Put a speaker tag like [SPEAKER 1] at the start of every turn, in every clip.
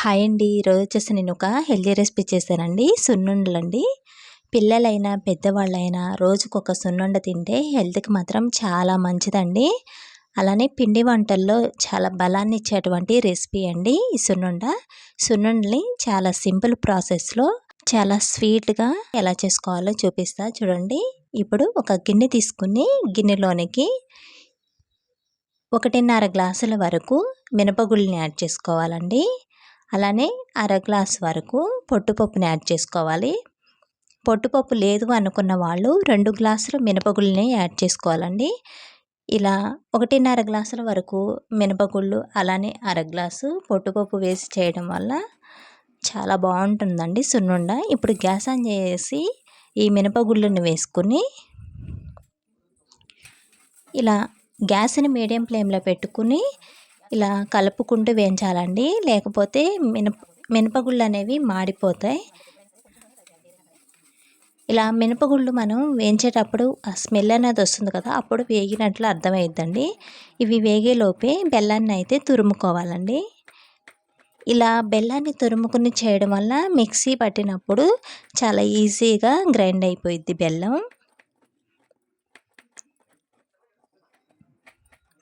[SPEAKER 1] Hi అండి. ఈరోజు వచ్చేసి నేను ఒక హెల్దీ రెసిపీ చేశానండి. సున్నుండలండి. పిల్లలైనా పెద్దవాళ్ళైనా రోజుకొక సున్నుండ తింటే హెల్త్కి మాత్రం చాలా మంచిదండి. అలానే పిండి వంటల్లో చాలా బలాన్ని ఇచ్చేటువంటి రెసిపీ అండి ఈ సున్నుండ. సున్నుండని చాలా సింపుల్ ప్రాసెస్లో చాలా స్వీట్గా ఎలా చేసుకోవాలో చూపిస్తా చూడండి. ఇప్పుడు ఒక గిన్నె తీసుకుని గిన్నెలోనికి ఒకటిన్నర గ్లాసుల వరకు మినపగుళ్ళని యాడ్ చేసుకోవాలండి. అలానే అర గ్లాస్ వరకు పొట్టుపప్పుని యాడ్ చేసుకోవాలి. పొట్టుపప్పు లేదు అనుకున్న వాళ్ళు రెండు గ్లాసులు మినపగుళ్ళని యాడ్ చేసుకోవాలండి. ఇలా ఒకటిన్నర గ్లాసుల వరకు మినపగుళ్ళు అలానే అర గ్లాసు పొట్టుపప్పు వేసి చేయడం వల్ల చాలా బాగుంటుందండి సున్నుండ. ఇప్పుడు గ్యాస్ ఆన్ చేసి ఈ మినపగుళ్ళని వేసుకుని ఇలా గ్యాస్ని మీడియం ఫ్లేమ్లో పెట్టుకుని ఇలా కలుపుకుంటూ వేయించాలండి. లేకపోతే మినప మినపగుళ్ళు అనేవి మాడిపోతాయి. ఇలా మినపగుళ్ళు మనం వేయించేటప్పుడు ఆ స్మెల్ అనేది వస్తుంది కదా అప్పుడు వేగినట్లు అర్థమవుద్దండి ఇవి వేగేలోపే బెల్లాన్ని అయితే తురుముకోవాలండి. ఇలా బెల్లాన్ని తురుముకుని చేయడం వల్ల మిక్సీ పట్టినప్పుడు చాలా ఈజీగా గ్రైండ్ అయిపోయిద్ది బెల్లం.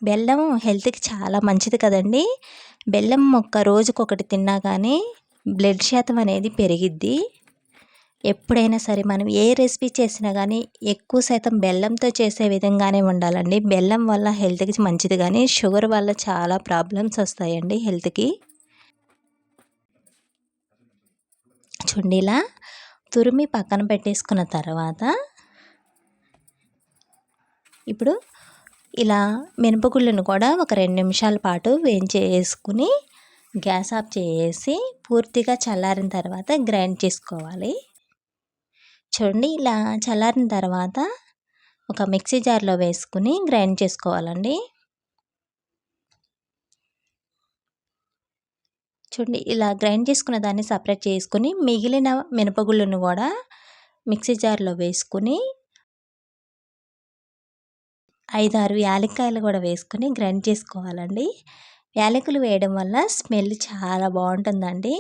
[SPEAKER 1] బెల్లం హెల్త్కి చాలా మంచిది కదండి. బెల్లం మొక్క రోజుకొకటి తిన్నా కానీ బ్లడ్ శాతం అనేది పెరిగిద్ది. ఎప్పుడైనా సరే మనం ఏ రెసిపీ చేసినా కానీ ఎక్కువ శాతం బెల్లంతో చేసే విధంగానే ఉండాలండి. బెల్లం వల్ల హెల్త్కి మంచిది కానీ షుగర్ వల్ల చాలా ప్రాబ్లమ్స్ వస్తాయండి హెల్త్కి. చుండిలా తురిమి పక్కన పెట్టేసుకున్న తర్వాత ఇప్పుడు ఇలా మినపగుళ్ళను కూడా ఒక రెండు నిమిషాల పాటు వేయించేసుకుని గ్యాస్ ఆఫ్ చేసి పూర్తిగా చల్లారిన తర్వాత గ్రైండ్ చేసుకోవాలి. చూడండి ఇలా చల్లారిన తర్వాత ఒక మిక్సీ జార్లో వేసుకుని గ్రైండ్ చేసుకోవాలండి. చూడండి ఇలా గ్రైండ్ చేసుకున్న దాన్ని సపరేట్ చేసుకుని మిగిలిన మినపగుళ్ళను కూడా మిక్సీ జార్లో వేసుకుని ఐదారు యాలక్కాయలు కూడా వేసుకొని గ్రైండ్ చేసుకోవాలండి. యాలకులు వేయడం వల్ల స్మెల్ చాలా బాగుంటుందండి.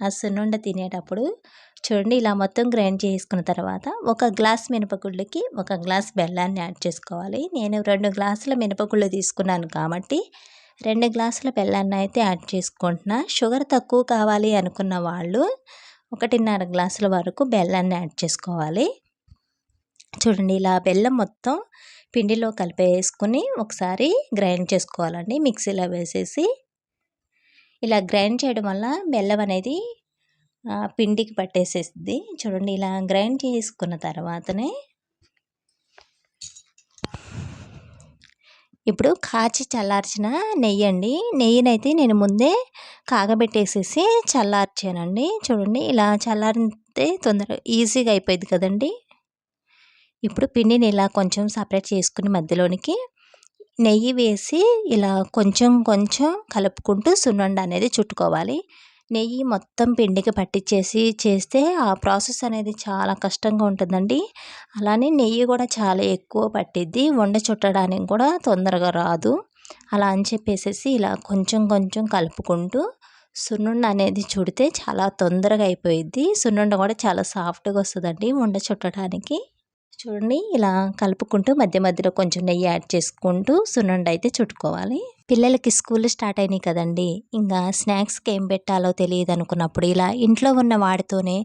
[SPEAKER 1] ఆ సున్నుండ తినేటప్పుడు చూడండి ఇలా మొత్తం గ్రైండ్ చేసుకున్న తర్వాత ఒక గ్లాస్ మినపగుళ్ళకి ఒక గ్లాస్ బెల్లాన్ని యాడ్ చేసుకోవాలి. నేను రెండు గ్లాసుల మినపగుళ్ళు తీసుకున్నాను కాబట్టి రెండు గ్లాసుల బెల్లాన్ని అయితే యాడ్ చేసుకుంటున్నా. షుగర్ తక్కువ కావాలి అనుకున్న వాళ్ళు ఒకటిన్నర గ్లాసుల వరకు బెల్లాన్ని యాడ్ చేసుకోవాలి. చూడండి ఇలా బెల్లం మొత్తం పిండిలో కలిపేసుకుని ఒకసారి గ్రైండ్ చేసుకోవాలండి. మిక్సీలో వేసేసి ఇలా గ్రైండ్ చేయడం వల్ల బెల్లం అనేది పిండికి పట్టేసేస్తుంది. చూడండి ఇలా గ్రైండ్ చేసుకున్న తర్వాతనే ఇప్పుడు కాచి చల్లార్చిన నెయ్యి అండి. నెయ్యినైతే నేను ముందే కాగబెట్టేసేసి చల్లార్చానండి. చూడండి ఇలా చల్లారితే తొందరగా ఈజీగా అయిపోయింది కదండి. ఇప్పుడు పిండిని ఇలా కొంచెం సపరేట్ చేసుకుని మధ్యలోనికి నెయ్యి వేసి ఇలా కొంచెం కొంచెం కలుపుకుంటూ సున్నుండ అనేది చుట్టుకోవాలి. నెయ్యి మొత్తం పిండికి పట్టించేసి చేస్తే ఆ ప్రాసెస్ అనేది చాలా కష్టంగా ఉంటుందండి. అలానే నెయ్యి కూడా చాలా ఎక్కువ పట్టిద్ది. వండ చుట్టడానికి కూడా తొందరగా రాదు. అలా అని చెప్పేసి ఇలా కొంచెం కొంచెం కలుపుకుంటూ సున్నుండ అనేది చుడితే చాలా తొందరగా అయిపోయిద్ది. సున్నుండ కూడా చాలా సాఫ్ట్గా వస్తుందండి వండ చుట్టడానికి. చూడండి ఇలా కలుపుకుంటూ మధ్య మధ్యలో కొంచెం నెయ్యి యాడ్ చేసుకుంటూ సున్నుండి అయితే చుట్టుకోవాలి. పిల్లలకి స్కూల్ స్టార్ట్ అయినాయి కదండి ఇంకా స్నాక్స్కి ఏం పెట్టాలో తెలియదు అనుకున్నప్పుడు ఇలా ఇంట్లో ఉన్న వాడితోనే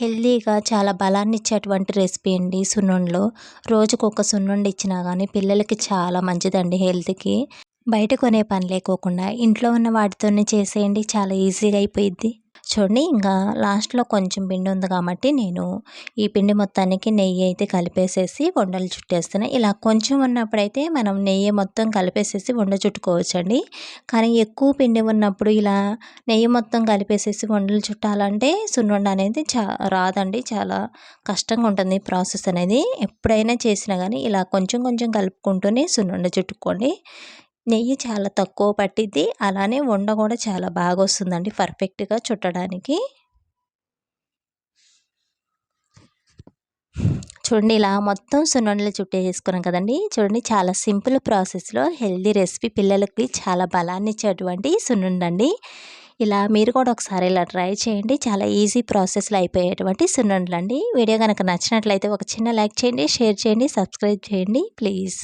[SPEAKER 1] హెల్తీగా చాలా బలాన్ని ఇచ్చేటువంటి రెసిపీ అండి సున్నుండలో. రోజుకు ఒక సున్నుండి ఇచ్చినా కానీ పిల్లలకి చాలా మంచిదండి హెల్త్కి. బయట కొనే పని లేకోకుండా ఇంట్లో ఉన్న వాటితోనే చేసేయండి చాలా ఈజీగా అయిపోయిద్ది. చూడండి ఇంకా లాస్ట్లో కొంచెం పిండి ఉంది కాబట్టి నేను ఈ పిండి మొత్తానికి నెయ్యి అయితే కలిపేసేసి వండలు చుట్టేస్తున్నాను ఇలా కొంచెం ఉన్నప్పుడైతే మనం నెయ్యి మొత్తం కలిపేసేసి వండ చుట్టుకోవచ్చండి. కానీ ఎక్కువ పిండి ఉన్నప్పుడు ఇలా నెయ్యి మొత్తం కలిపేసేసి వండలు చుట్టాలంటే సున్నుండ అనేది చా రాదండి. చాలా కష్టంగా ఉంటుంది ప్రాసెస్ అనేది. ఎప్పుడైనా చేసినా కానీ ఇలా కొంచెం కొంచెం కలుపుకుంటూనే సున్నుండ చుట్టుకోండి. నెయ్యి చాలా తక్కువ పట్టిద్ది. అలానే వండ కూడా చాలా బాగా వస్తుందండి పర్ఫెక్ట్గా చుట్టడానికి. చూడండి ఇలా మొత్తం సున్నుండలు చుట్టేసుకున్నాం కదండి. చూడండి చాలా సింపుల్ ప్రాసెస్లో హెల్దీ రెసిపీ పిల్లలకి చాలా బలాన్ని ఇచ్చేటువంటి సున్నుండండి. ఇలా మీరు కూడా ఒకసారి ఇలా ట్రై చేయండి. చాలా ఈజీ ప్రాసెస్లో అయిపోయేటువంటి సున్నుండలు వీడియో కనుక నచ్చినట్లయితే ఒక చిన్న లైక్ చేయండి షేర్ చేయండి సబ్స్క్రైబ్ చేయండి ప్లీజ్.